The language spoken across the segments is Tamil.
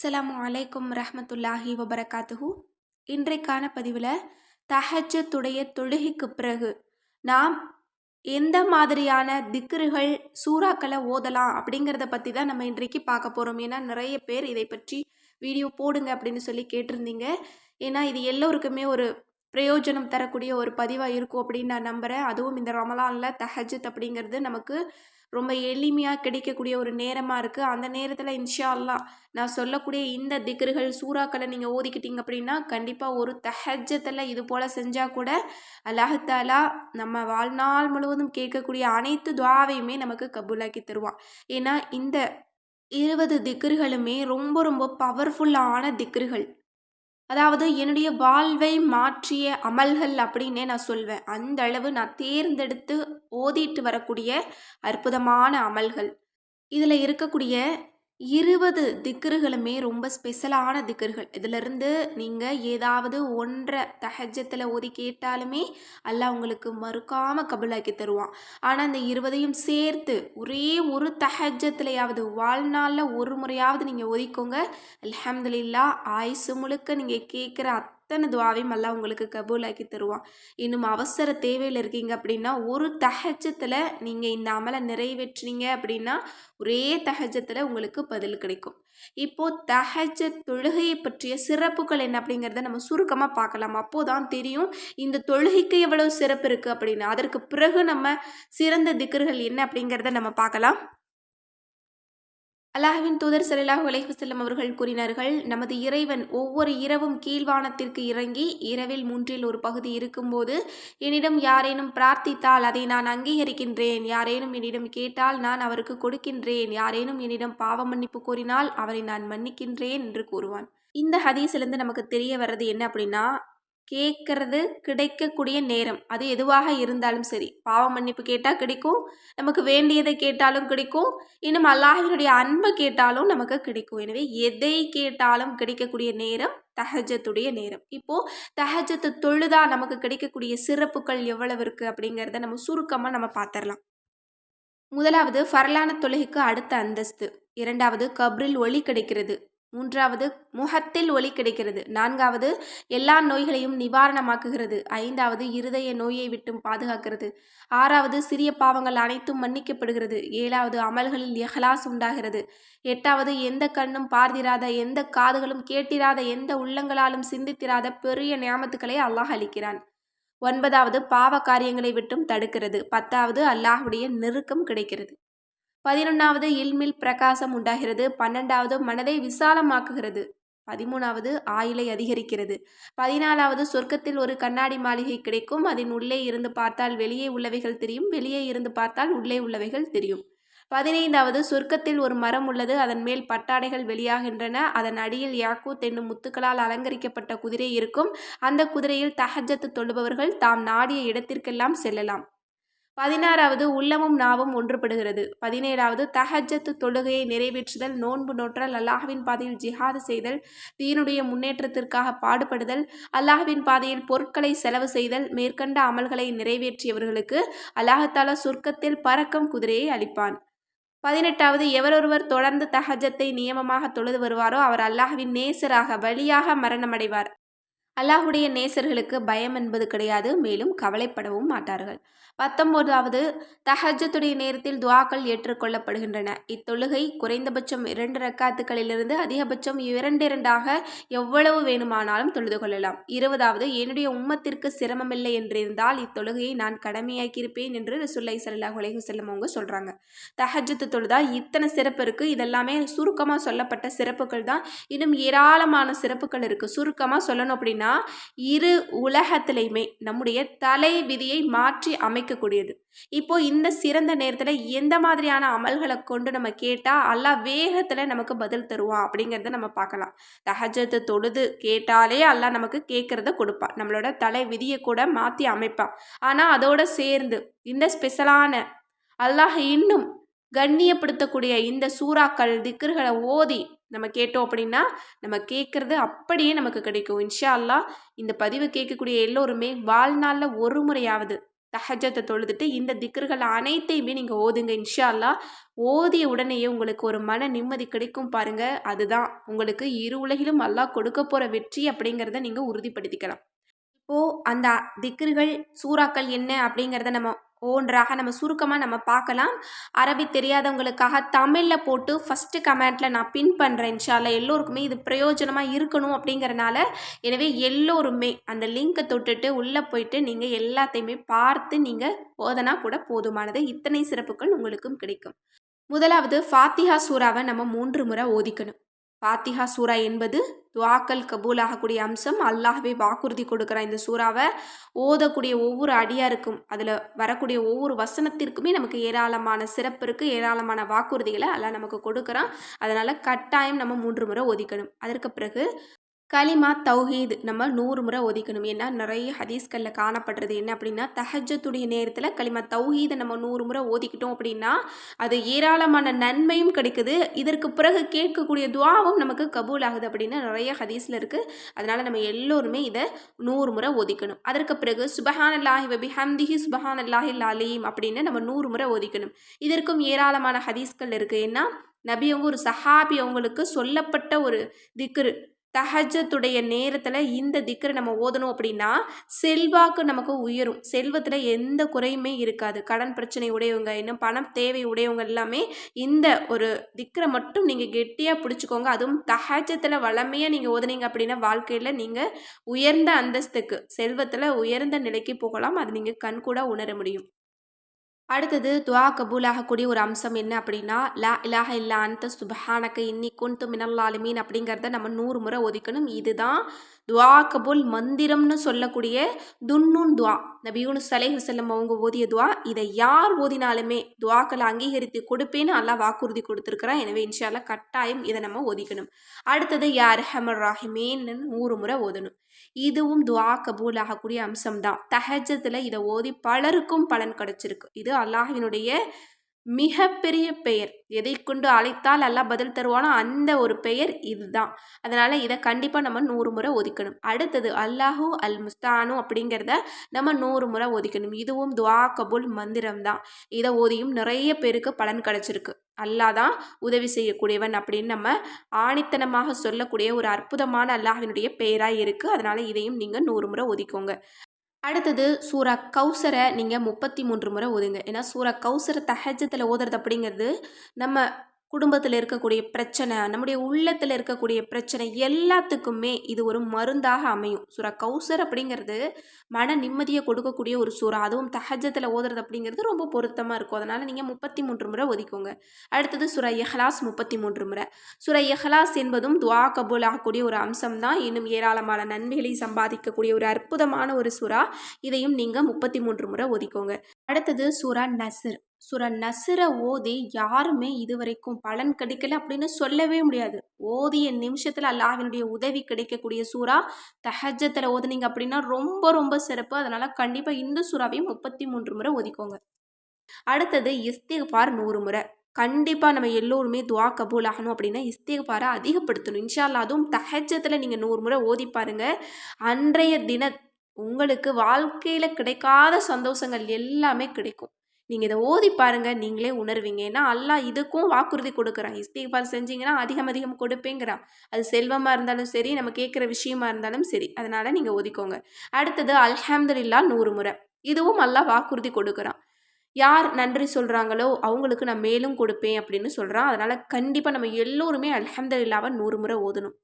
அஸ்ஸலாமு அலைக்கும் ரஹமத்துல்லாஹி வபரகாத்துஹு. இன்றைக்கான பதிவில் தஹஜத்துடைய தொழுகைக்கு பிறகு நாம் எந்த மாதிரியான திக்ருகள் சூறாக்களை ஓதலாம் அப்படிங்கிறத பற்றி தான் நம்ம இன்றைக்கு பார்க்க போகிறோம் ஏன்னா நிறைய பேர் இதை பற்றி வீடியோ போடுங்க அப்படின்னு சொல்லி கேட்டிருந்தீங்க. ஏன்னா இது எல்லோருக்குமே ஒரு பிரயோஜனம் தரக்கூடிய ஒரு பதிவாக இருக்கும் அப்படின்னு நான் நம்புகிறேன் அதுவும் இந்த ரமலானில் தஹஜத் அப்படிங்கிறது நமக்கு ரொம்ப எளிமையாக கிடைக்கக்கூடிய ஒரு நேரமாக இருக்குது அந்த நேரத்தில் இன்ஷா அல்லா நான் சொல்லக்கூடிய இந்த திக்ருகள் சூறாக்களை நீங்கள் ஓதிக்கிட்டீங்க அப்படின்னா கண்டிப்பாக ஒரு தஹஜத்தில் இது போல் செஞ்சால் கூட அல்லாஹாலா நம்ம வாழ்நாள் முழுவதும் கேட்கக்கூடிய அனைத்து துவாவையுமே நமக்கு கபூலாக்கி தருவான். ஏன்னா இந்த இருபது திக்ருகளுமே ரொம்ப ரொம்ப பவர்ஃபுல்லான திக்ருகள். அதாவது என்னுடைய வாழ்வை மாற்றிய அமல்கள் அப்படின்னே நான் சொல்வேன். அந்த அளவு நான் தேர்ந்தெடுத்து ஓதிட்டு வரக்கூடிய அற்புதமான அமல்கள். இதில் இருக்கக்கூடிய இருபது திக்கர்களுமே ரொம்ப ஸ்பெஷலான திக்கர்கள் இதிலிருந்து நீங்கள் ஏதாவது ஒன்றை தஹஜத்தில் ஓதி கேட்டாலுமே அல்லாஹ் உங்களுக்கு மறுக்காமல் கபுலாக்கி தருவான். ஆனால் அந்த இருபதையும் சேர்த்து ஒரே ஒரு தஹஜத்துலையாவது வாழ்நாளில் ஒரு முறையாவது நீங்கள் ஒதிக்கோங்க அலமதுல்லா ஆயுசு முழுக்க நீங்கள் கேட்குற அத்தனை துவாவையும் எல்லாம் உங்களுக்கு கபூலாக்கி தருவான். இன்னும் அவசர தேவையில் இருக்கீங்க அப்படின்னா ஒரு தகஜத்தில் நீங்கள் இந்த அமலை நிறைவேற்றினீங்க அப்படின்னா ஒரே தகஜத்தில் உங்களுக்கு பதில் கிடைக்கும். இப்போது தகஜ தொழுகையை பற்றிய சிறப்புகள் என்ன அப்படிங்கிறத நம்ம சுருக்கமாக பார்க்கலாம். அப்போதான் தெரியும் இந்த தொழுகைக்கு எவ்வளவு சிறப்பு இருக்குது அப்படின்னு அதற்கு பிறகு நம்ம சிறந்த திக்கர்கள் என்ன அப்படிங்கிறத நம்ம பார்க்கலாம். அல்லாஹுவின் தூதர் சல்லாஹூ அலைஹுசல்லம் அவர்கள் கூறினார்கள் நமது இறைவன் ஒவ்வொரு இரவும் கீழ்வானத்திற்கு இறங்கி இரவில் மூன்றில் ஒரு பகுதி இருக்கும்போது என்னிடம் யாரேனும் பிரார்த்தித்தால் அதை நான் அங்கீகரிக்கின்றேன். யாரேனும் என்னிடம் கேட்டால் நான் அவருக்கு கொடுக்கின்றேன். யாரேனும் என்னிடம் பாவ மன்னிப்பு கோரினால் அவரை நான் மன்னிக்கின்றேன் என்று கூறுவான். இந்த ஹதீஸிலிருந்து நமக்கு தெரிய வர்றது என்ன அப்படின்னா கேட்கறது கிடைக்கக்கூடிய நேரம். அது எதுவாக இருந்தாலும் சரி. பாவ மன்னிப்பு கேட்டால் கிடைக்கும். நமக்கு வேண்டியதை கேட்டாலும் கிடைக்கும். இன்னும் அல்லாஹினுடைய அன்பை கேட்டாலும் நமக்கு கிடைக்கும். எனவே எதை கேட்டாலும் கிடைக்கக்கூடிய நேரம் தஹஜத்துடைய நேரம். இப்போது தஹஜத்து தொழுதா நமக்கு கிடைக்கக்கூடிய சிறப்புகள் எவ்வளவு இருக்குது அப்படிங்கிறத நம்ம சுருக்கமாக நம்ம பார்த்துடலாம் முதலாவது ஃபரலான தொழுகைக்கு அடுத்த அந்தஸ்து. இரண்டாவது கப்ரில் ஒளி கிடைக்கிறது. மூன்றாவது முகத்தில் ஒளி கிடைக்கிறது. நான்காவது எல்லா நோய்களையும் நிவாரணமாக்குகிறது. ஐந்தாவது இருதய நோயை விட்டும் பாதுகாக்கிறது. ஆறாவது சிறிய பாவங்கள் அனைத்தும் மன்னிக்கப்படுகிறது. ஏழாவது அமல்களில் எஹலாஸ் உண்டாகிறது. எட்டாவது எந்த கண்ணும் பார்த்திராத எந்த காதுகளும் கேட்டிராத எந்த உள்ளங்களாலும் சிந்தித்திராத பெரிய நியாமத்துக்களை அல்லாஹ் அளிக்கிறான். ஒன்பதாவது பாவ காரியங்களை விட்டும் தடுக்கிறது. பத்தாவது அல்லாஹுடைய நெருக்கம் கிடைக்கிறது. பதினொன்றாவது இல்மில் பிரகாசம் உண்டாகிறது. பன்னெண்டாவது மனதை விசாலமாக்குகிறது. பதிமூணாவது ஆயிலை அதிகரிக்கிறது. பதினாலாவது சொர்க்கத்தில் ஒரு கண்ணாடி மாளிகை கிடைக்கும். அதன் உள்ளே இருந்து பார்த்தால் வெளியே உள்ளவைகள் தெரியும். வெளியே இருந்து பார்த்தால் உள்ளே உள்ளவைகள் தெரியும். பதினைந்தாவது சொர்க்கத்தில் ஒரு மரம் உள்ளது. அதன் மேல் பட்டாடைகள் வெளியாகின்றன. அதன் அடியில் யாக்கூ தென்னும் முத்துக்களால் அலங்கரிக்கப்பட்ட குதிரை இருக்கும். அந்த குதிரையில் தஹஜத்து தொழுபவர்கள் தாம் நாடிய இடத்திற்கெல்லாம் செல்லலாம். பதினாறாவது உள்ளமும் நாவும் ஒன்றுபடுகிறது. பதினேழாவது தஹஜத்து தொழுகையை நிறைவேற்றுதல் நோன்பு நோற்றல் அல்லாஹ்வின் பாதையில் ஜிஹாது செய்தல் தீனுடைய முன்னேற்றத்திற்காக பாடுபடுதல் அல்லாஹ்வின் பாதையில் பொருட்களை செலவு செய்தல் மேற்கண்ட அமல்களை நிறைவேற்றியவர்களுக்கு அல்லாஹத்தாலா சொர்க்கத்தில் பறக்கும் குதிரையை அளிப்பான். பதினெட்டாவது எவரொருவர் தொடர்ந்து தஹஜத்தை நியமமாக தொழுது வருவாரோ அவர் அல்லாஹ்வின் நேசராக வழியாக மரணமடைவார். அல்லாஹுடைய நேசர்களுக்கு பயம் என்பது கிடையாது மேலும் கவலைப்படவும் மாட்டார்கள். பத்தொன்பதாவது தஹஜத்துடைய நேரத்தில் துவாக்கள் ஏற்றுக்கொள்ளப்படுகின்றன. இத்தொழுகை குறைந்தபட்சம் இரண்டு ரக்காத்துக்களிலிருந்து அதிகபட்சம் இரண்டு இரண்டாக எவ்வளவு வேணுமானாலும் தொழுது கொள்ளலாம். இருபதாவது என்னுடைய உம்மத்திற்கு சிரமமில்லை என்றிருந்தால் இத்தொழுகையை நான் கடமையாக்கியிருப்பேன் என்று ரசுல்லை சல்லாஹ் உலக செல்லம் அவங்க சொல்கிறாங்க தஹஜத்து தொழுதா இத்தனை சிறப்பு இருக்குது இதெல்லாமே சுருக்கமாக சொல்லப்பட்ட சிறப்புகள் தான். இன்னும் ஏராளமான சிறப்புகள் இருக்குது சுருக்கமாக சொல்லணும் அப்படின்னா இரு உலகத்திலையுமே நம்முடைய தலை விதியை மாற்றி அமைக்கக்கூடியது. இப்போ இந்த சிறந்த நேரத்தில் எந்த மாதிரியான அமல்களை கொண்டு நம்ம கேட்டால் அல்லா வேகத்தில் நமக்கு பதில் தருவான் அப்படிங்கிறத நம்ம பார்க்கலாம். தஹஜத்தை தொழுது கேட்டாலே அல்லா நமக்கு கேட்குறத கொடுப்பான். நம்மளோட தலை விதியை கூட மாற்றி அமைப்பான். ஆனால் அதோட சேர்ந்து இந்த ஸ்பெஷலான அல்லாஹ் இன்னும் கண்ணியப்படுத்தக்கூடிய இந்த சூறாக்கள் திக்கர்களை ஓதி நம்ம கேட்டோம் அப்படின்னா நம்ம கேட்குறது அப்படியே நமக்கு கிடைக்கும். இன்ஷா அல்லா இந்த பதிவு கேட்கக்கூடிய எல்லோருமே வாழ்நாளில் ஒரு முறையாவது தஹஜத்தை தொழுதுட்டு இந்த திக்ருகள் அனைத்தையுமே நீங்கள் ஓதுங்க. இன்ஷா ஓதிய உடனேயே உங்களுக்கு ஒரு மன நிம்மதி கிடைக்கும் பாருங்க. அதுதான் உங்களுக்கு இரு உலகிலும் அல்லாஹ் கொடுக்க போகிற வெற்றி அப்படிங்கிறத நீங்கள் உறுதிப்படுத்திக்கலாம். இப்போது அந்த திக்ருகள் சூறாக்கள் என்ன அப்படிங்கிறத நம்ம ஓன்றாக நம்ம சுருக்கமாக நம்ம பார்க்கலாம். அரபி தெரியாதவங்களுக்காக தமிழில் போட்டு ஃபஸ்ட்டு கமெண்ட்டில் நான் பின் பண்ணுறேன் இன்ஷால்ல எல்லோருக்குமே இது பிரயோஜனமாக இருக்கணும் அப்படிங்கிறனால எனவே எல்லோருமே அந்த லிங்கை தொட்டுட்டு உள்ளே போயிட்டு நீங்கள் எல்லாத்தையுமே பார்த்து நீங்கள் ஓதனா கூட போதுமானது. இத்தனை சிறப்புகள் உங்களுக்கும் கிடைக்கும். முதலாவது ஃபாத்திஹா சூறாவை நம்ம மூன்று முறை ஓதிக்கணும். ஃபாத்திஹா சூரா என்பது துவாக்கல் கபூல் ஆகக்கூடிய அம்சம் அல்லாஹ்வே வாக்குறுதி கொடுக்குறான் இந்த சூறாவை ஓதக்கூடிய ஒவ்வொரு அடியாருக்கும் அதில் வரக்கூடிய ஒவ்வொரு வசனத்திற்குமே நமக்கு ஏராளமான சிறப்பு இருக்குது ஏராளமான வாக்குறுதிகளை அல்லாஹ் நமக்கு கொடுக்குறான். அதனால் கட்டாயம் நம்ம மூன்று முறை ஒதுக்கணும் அதற்கு பிறகு கலிமா தௌஹீத் நம்ம நூறு முறை ஒதுக்கணும். ஏன்னா நிறைய ஹதீஸ்களில் காணப்படுறது என்ன அப்படின்னா தஹஜத்துடைய நேரத்தில் கலிமா தௌஹீதை நம்ம நூறு முறை ஓதிக்கிட்டோம் அப்படின்னா அது ஏராளமான நன்மையும் கிடைக்குது. இதற்கு பிறகு கேட்கக்கூடிய துவாவும் நமக்கு கபூல் ஆகுது அப்படின்னு நிறைய ஹதீஸில் இருக்குது அதனால் நம்ம எல்லோருமே இதை நூறு முறை ஒதுக்கணும். அதற்கு பிறகு சுபஹான் அல்லாஹி வபி ஹம்திஹி சுபஹான் அல்லாஹி அப்படின்னு நம்ம நூறு முறை ஒதுக்கணும். இதற்கும் ஏராளமான ஹதீஸ்கள் இருக்குது ஏன்னா நபி அவங்க ஒரு சஹாபி அவங்களுக்கு சொல்லப்பட்ட ஒரு திக்ரு. தஹஜத்துடைய நேரத்தில் இந்த திக்கரை நம்ம ஓதணும் அப்படின்னா செல்வாக்கு நமக்கு உயரும். செல்வத்தில் எந்த குறையுமே இருக்காது. கடன் பிரச்சனை உடையவங்க இன்னும் பணம் தேவை உடையவங்க எல்லாமே இந்த ஒரு திக்கரை மட்டும் நீங்கள் கெட்டியாக பிடிச்சிக்கோங்க. அதுவும் தஹஜத்தில் வளமையாக நீங்கள் ஓதுனீங்க அப்படின்னா வாழ்க்கையில் நீங்கள் உயர்ந்த அந்தஸ்துக்கு செல்வத்தில் உயர்ந்த நிலைக்கு போகலாம். அது நீங்கள் கண் கூட உணர முடியும். அடுத்தது துவா கபூலாகக்கூடிய ஒரு அம்சம் என்ன அப்படின்னா லா இலாக இல்லா அந்த சுபஹானக்க இன்னி குன்து மினல்லாலுமீன் அப்படிங்கிறத நம்ம நூறு முறை ஒதுக்கணும். இதுதான் துவா கபூல் மந்திரம்னு சொல்லக்கூடிய துன்னுன் துவா. நபியூனு சலேஹு செல்லம் அவங்க ஓதிய துவா. இதை யார் ஓதினாலுமே துவாக்களை அங்கீகரித்து கொடுப்பேன்னு நல்லா வாக்குறுதி கொடுத்துருக்குறான். எனவே இன்ஷால்லா கட்டாயம் இதை நம்ம ஒதுக்கணும் அடுத்தது யார் ஹமர் ராஹிமேன்னு நூறு முறை ஓதணும். இதுவும் துவா கபூல் ஆகக்கூடிய அம்சம்தான். தஹஜத்தில் இதை ஓதி பலருக்கும் பலன் கிடச்சிருக்கு. இது அல்லாஹினுடைய மிகப்பெரிய பெயர். எதை கொண்டு அழைத்தால் அல்லா பதில் தருவானோ அந்த ஒரு பெயர் இதுதான். அதனால் இதை கண்டிப்பாக நம்ம நூறு முறை ஒதுக்கணும். அடுத்தது அல்லாஹூ அல் முஸ்தானு அப்படிங்கிறத நம்ம நூறு முறை ஒதுக்கணும். இதுவும் துவா கபுல் மந்திரம் தான். இதை ஓதியும் நிறைய பேருக்கு பலன் கிடச்சிருக்கு. அல்லாஹ் தான் உதவி செய்யக்கூடியவன் அப்படின்னு நம்ம ஆணித்தனமாக சொல்லக்கூடிய ஒரு அற்புதமான அல்லாஹினுடைய பெயராக இருக்குது அதனால் இதையும் நீங்கள் நூறு முறை ஒதுக்கோங்க. அடுத்தது சூரா கௌசரை நீங்கள் முப்பத்தி மூன்று முறை ஓதுங்க. ஏன்னா சூரா கௌசரை தஹஜத்தில் ஓதுறது அப்படிங்கிறது நம்ம குடும்பத்தில் இருக்கக்கூடிய பிரச்சனை நம்முடைய உள்ளத்தில் இருக்கக்கூடிய பிரச்சனை எல்லாத்துக்குமே இது ஒரு மருந்தாக அமையும். சுரா கௌசர் அப்படிங்கிறது மன நிம்மதியை கொடுக்கக்கூடிய ஒரு சுறா அதுவும் தஹஜத்தில் ஓதுறது அப்படிங்கிறது ரொம்ப பொருத்தமாக இருக்கும். அதனால் நீங்கள் முப்பத்தி மூன்று முறை ஒதுக்கோங்க அடுத்தது சுரா எஹ்லாஸ் முப்பத்தி மூன்று முறை. சுரா எஹ்லாஸ் என்பதும் துவா கபூல் ஆகக்கூடிய ஒரு அம்சம் தான் இன்னும் ஏராளமான நன்மைகளை சம்பாதிக்கக்கூடிய ஒரு அற்புதமான ஒரு சுறா இதையும் நீங்கள் முப்பத்தி மூன்று முறை ஒதுக்கோங்க அடுத்தது சூரா நசர் சுர நசுர ஓதி யாருமே இதுவரைக்கும் பலன் கிடைக்கல அப்படின்னு சொல்லவே முடியாது. ஓதிய நிமிஷத்தில் அல்லாஹினுடைய உதவி கிடைக்கக்கூடிய சூறா தஹஜத்தில் ஓதுனீங்க அப்படின்னா ரொம்ப ரொம்ப சிறப்பு. அதனால் கண்டிப்பாக இந்த சூறாவையும் முப்பத்தி மூன்று முறை ஓதிக்கோங்க. அடுத்தது இஸ்திஃபார் நூறு முறை. கண்டிப்பாக நம்ம எல்லோருமே துவா கபூல் ஆகணும் அப்படின்னா இஸ்திகாரை அதிகப்படுத்தணும். இன்ஷால்லா அதுவும் தஹஜத்தில் நீங்கள் நூறு முறை ஓதி பாருங்கள் அன்றைய தின உங்களுக்கு வாழ்க்கையில் கிடைக்காத சந்தோஷங்கள் எல்லாமே கிடைக்கும். நீங்கள் இதை ஓதி பாருங்கள் நீங்களே உணர்வீங்க. ஏன்னா அல்லா இதுக்கும் வாக்குறுதி கொடுக்குறான். இஸ்திஃபார் செஞ்சீங்கன்னா அதிகம் அதிகம் கொடுப்பேங்கிறான். அது செல்வமாக இருந்தாலும் சரி நம்ம கேட்குற விஷயமா இருந்தாலும் சரி அதனால் நீங்கள் ஒதுக்கோங்க அடுத்தது அல்ஹம்துலில்லா நூறு முறை. இதுவும் அல்லா வாக்குறுதி கொடுக்குறான். யார் நன்றி சொல்கிறாங்களோ அவங்களுக்கு நான் மேலும் கொடுப்பேன் அப்படின்னு சொல்கிறான் அதனால் கண்டிப்பாக நம்ம எல்லோருமே அல்ஹம்துலில்லாவை நூறு முறை ஓதணும்.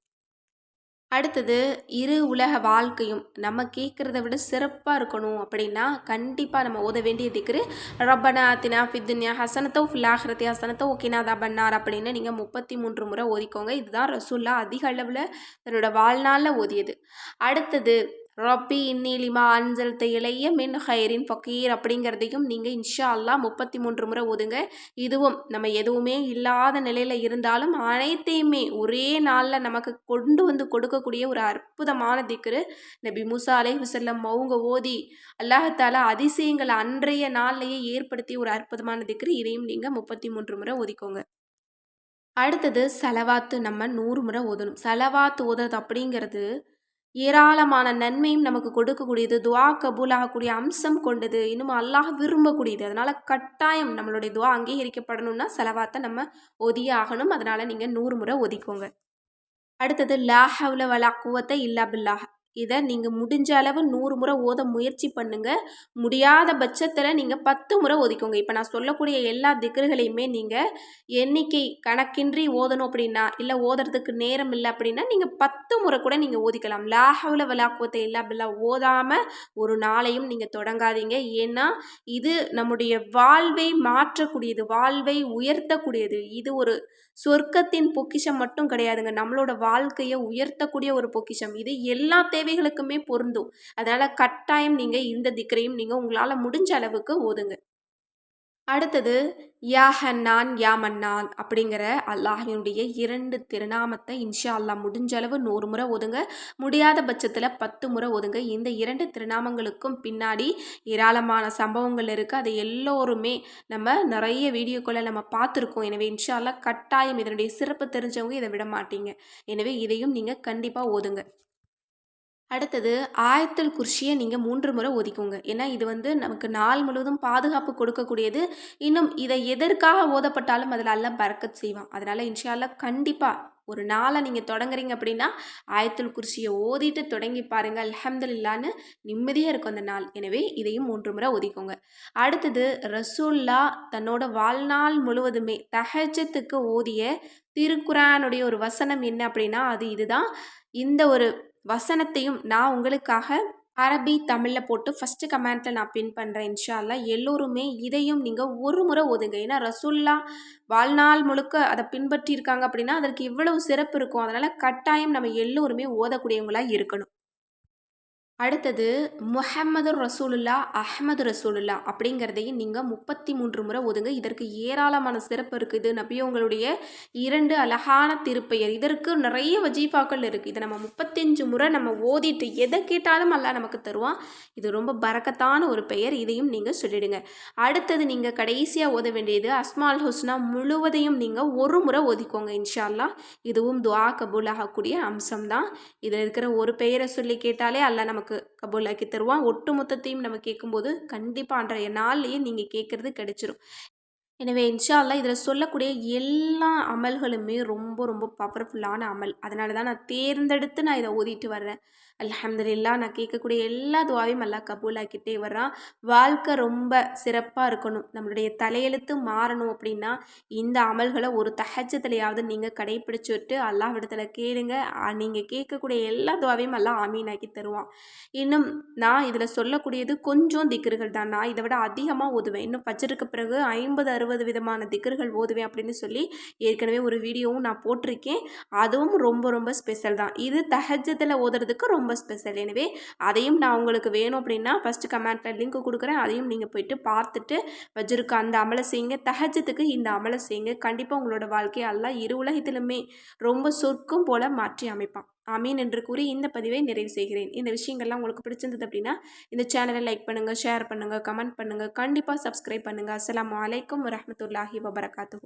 அடுத்தது இரு உலக வாழ்க்கையும் நம்ம கேட்குறத விட சிறப்பாக இருக்கணும் அப்படின்னா கண்டிப்பாக நம்ம ஓத வேண்டிய திக்ரு ரப்பனா அத்தினா ஃபித்துன்யா ஹசனத்தோ ஃபில்லாஹரத்தி ஹசனத்தோ ஓகேனாதா பண்ணார் அப்படின்னு நீங்கள் முப்பத்தி மூன்று முறை ஓதிக்கோங்க. இதுதான் ரசூல்லா அதிக அளவில் தன்னோட வாழ்நாளில் ஓதியது. அடுத்தது ரப்பி இன்னிலிமா அன்சல் இளைய மின் ஹைரின் ஃபக்கீர் அப்படிங்கிறதையும் நீங்கள் இன்ஷா அல்லா முப்பத்தி மூன்று முறை ஓதுங்க. இதுவும் நம்ம எதுவுமே இல்லாத நிலையில் இருந்தாலும் அனைத்தையுமே ஒரே நாளில் நமக்கு கொண்டு வந்து கொடுக்கக்கூடிய ஒரு அற்புதமான திக்ரு. நபி முசா அலை வசல்லம் அவங்க ஓதி அல்லாஹால அதிசயங்கள் அன்றைய நாள்லையே ஏற்படுத்திய ஒரு அற்புதமான திக்ரு. இதையும் நீங்கள் முப்பத்தி மூன்று முறை ஒதுக்கோங்க அடுத்தது செலவாத்து நம்ம நூறு முறை ஓதணும். செலவாத்து ஓதுறது அப்படிங்கிறது ஏராளமான நன்மையும் நமக்கு கொடுக்கக்கூடியது துவா கபூலாகக்கூடிய அம்சம் கொண்டது இன்னும் அல்லாஹ் விரும்பக்கூடியது. அதனால் கட்டாயம் நம்மளுடைய துவா அங்கீகரிக்கப்படணும்னா செலவாத்தை நம்ம ஒதிய ஆகணும். அதனால் நீங்கள் நூறு முறை ஒதிக்கோங்க. அடுத்தது லாஹவுல வலா குவத்தை இல்லா பில்லாஹ். இதை நீங்கள் முடிஞ்ச அளவு நூறு முறை ஓத முயற்சி பண்ணுங்கள் முடியாத பட்சத்தில் நீங்கள் பத்து முறை ஒதுக்கோங்க. இப்போ நான் சொல்லக்கூடிய எல்லா திக்கர்களையுமே நீங்கள் எண்ணிக்கை கணக்கின்றி ஓதணும் அப்படின்னா இல்லை ஓதுறதுக்கு நேரம் இல்லை அப்படின்னா நீங்கள் பத்து முறை கூட நீங்கள் ஓதிக்கலாம். லாஹவுல விளாக்குவத்தை இல்லை அப்படிலாம் ஓதாமல் ஒரு நாளையும் நீங்கள் தொடங்காதீங்க. ஏன்னா இது நம்முடைய வாழ்வை மாற்றக்கூடியது வாழ்வை உயர்த்தக்கூடியது. இது ஒரு சொர்க்கத்தின் பொக்கிஷம் மட்டும் கிடையாதுங்க. நம்மளோட வாழ்க்கையை உயர்த்தக்கூடிய ஒரு பொக்கிஷம். இது எல்லா தேவைகளுக்குமே பொருந்தும். அதனால் கட்டாயம் நீங்கள் இந்த திக்கரையும் நீங்கள் உங்களால் முடிஞ்ச அளவுக்கு ஓதுங்க. அடுத்தது யா ஹன்னான் யா மன்னான் அப்படிங்கிற அல்லாஹினுடைய இரண்டு திருநாமத்தை இன்ஷா அல்லாஹ் முடிஞ்ச அளவு நூறு முறை ஒதுங்க முடியாத பட்சத்தில் பத்து முறை ஒதுங்க. இந்த இரண்டு திருநாமங்களுக்கும் பின்னாடி ஏராளமான சம்பவங்கள் இருக்குது அதை எல்லோருமே நம்ம நிறைய வீடியோக்களை நம்ம பார்த்துருக்கோம். எனவே இன்ஷா அல்லாஹ் கட்டாயம் இதனுடைய சிறப்பு தெரிஞ்சவங்க இதை விட மாட்டீங்க. எனவே இதையும் நீங்கள் கண்டிப்பாக ஓதுங்க அடுத்தது ஆயத்தல் குர்ஷியை நீங்கள் மூன்று முறை ஒதிக்குங்க ஏன்னா இது வந்து நமக்கு நாள் முழுவதும் பாதுகாப்பு கொடுக்கக்கூடியது. இன்னும் இதை எதற்காக ஓதப்பட்டாலும் அதில் அல்ல பறக்கத் செய்வான். அதனால் இன்ஷால்ல கண்டிப்பாக ஒரு நாளை நீங்கள் தொடங்குறீங்க அப்படின்னா ஆயத்துல் குர்ஷியை ஓதிட்டு தொடங்கி பாருங்கள் அலமதுல்லான்னு நிம்மதியாக இருக்கும் அந்த நாள். எனவே இதையும் மூன்று முறை ஒதுக்கோங்க அடுத்தது ரசூல்லா தன்னோட வாழ்நாள் முழுவதுமே தஹஜத்துக்கு ஓதிய திருக்குறானுடைய ஒரு வசனம் என்ன அப்படின்னா அது இதுதான். இந்த ஒரு வசனத்தையும் நான் உங்களுக்காக அரபி தமிழில் போட்டு ஃபஸ்ட்டு கமெண்ட்டில் நான் பின் பண்ணுறேன் இன்ஷால்லா எல்லோருமே இதையும் நீங்கள் ஒரு முறை ஓதுங்க. ஏன்னா ரசுல்லா வாழ்நாள் முழுக்க அதை பின்பற்றியிருக்காங்க அப்படின்னா அதற்கு இவ்வளவு சிறப்பு இருக்கும். அதனால் கட்டாயம் நம்ம எல்லோருமே ஓதக்கூடியவங்களாக இருக்கணும். அடுத்தது முஹம்மது ரசூலுல்லா அஹமது ரசூலுல்லா அப்படிங்கிறதையும் நீங்கள் முப்பத்தி மூன்று முறை ஒதுங்க. இதற்கு ஏராளமான சிறப்பு இருக்குது. நபியவங்களுடைய இரண்டு அழகான திருப்பெயர். இதற்கு நிறைய வஜீஃபாக்கள் இருக்குது இதை நம்ம முப்பத்தஞ்சு முறை நம்ம ஓதிட்டு எதை கேட்டாலும் அல்ல நமக்கு தருவான். இது ரொம்ப பறக்கத்தான ஒரு பெயர். இதையும் நீங்கள் சொல்லிடுங்க. அடுத்தது நீங்கள் கடைசியாக ஓத வேண்டியது அஸ்மால் ஹுஸ்னா முழுவதையும் நீங்கள் ஒரு முறை ஒதுக்கோங்க இன்ஷால்லா இதுவும் துவா கபூல் ஆகக்கூடிய அம்சம் தான் இதில் இருக்கிற ஒரு பெயரை சொல்லி கேட்டாலே அல்ல நமக்கு நமக்கு கபூலாக்கி தருவான். ஒட்டு மொத்தத்தையும் நம்ம கேட்கும்போது கண்டிப்பாக அன்றைய நாள்லேயே நீங்கள் கேட்குறது கிடைச்சிரும். எனவே இன்ஷா அல்லா இதில் சொல்லக்கூடிய எல்லா அமல்களுமே ரொம்ப ரொம்ப பவர்ஃபுல்லான அமல். அதனால தான் நான் தேர்ந்தெடுத்து நான் இதை ஓதிட்டு வர்றேன். அலமதுல்லா நான் கேட்கக்கூடிய எல்லா துவாவையும் நல்லா கபூலாக்கிட்டே வர்றான் வாழ்க்கை ரொம்ப சிறப்பாக இருக்கணும். நம்மளுடைய தலையெழுத்து மாறணும் அப்படின்னா இந்த அமல்களை ஒரு தகச்சத்துலையாவது நீங்கள் கடைப்பிடிச்சு விட்டு அல்லாஹிடத்தில் கேளுங்க. நீங்கள் கேட்கக்கூடிய எல்லா துவாவையும் எல்லாம் ஆமீனாக்கி தருவான். இன்னும் நான் இதில் சொல்லக்கூடியது கொஞ்சம் திக்கர்கள் தான். நான் இதை விட அதிகமாக ஓதுவேன். இன்னும் பச்சருக்கு பிறகு ஐம்பது அறுபது விதமான திக்கர்கள் ஓதுவேன் அப்படின்னு சொல்லி ஏற்கனவே ஒரு வீடியோவும் நான் போட்டிருக்கேன். அதுவும் ரொம்ப ரொம்ப ஸ்பெஷல் தான். இது தகஜத்தில் ஓதுறதுக்கு ரொம்ப ரொம்ப ஸ்பெஷல் எனவே அதையும் நான் உங்களுக்கு வேணும் அப்படின்னா ஃபஸ்ட்டு கமெண்ட்டில் லிங்க் கொடுக்குறேன். அதையும் நீங்கள் போயிட்டு பார்த்துட்டு வச்சுருக்க அந்த அமலை செய்யுங்க. தகஜத்துக்கு இந்த அமலை செய்யுங்க. கண்டிப்பாக உங்களோட வாழ்க்கையை எல்லாம் இரு உலகத்திலுமே ரொம்ப சொற்கும் போல் மாற்றி அமைப்பான். அமீன் என்று கூறி இந்த பதிவை நிறைவு செய்கிறேன். இந்த விஷயங்கள்லாம் உங்களுக்கு பிடிச்சிருந்தது அப்படின்னா இந்த சேனலை லைக் பண்ணுங்கள் ஷேர் பண்ணுங்கள் கமெண்ட் பண்ணுங்கள் கண்டிப்பாக சப்ஸ்கிரைப் பண்ணுங்கள் அஸ்லாம் வலைக்கம் வரமத்துல்லாஹி வபரகாத்து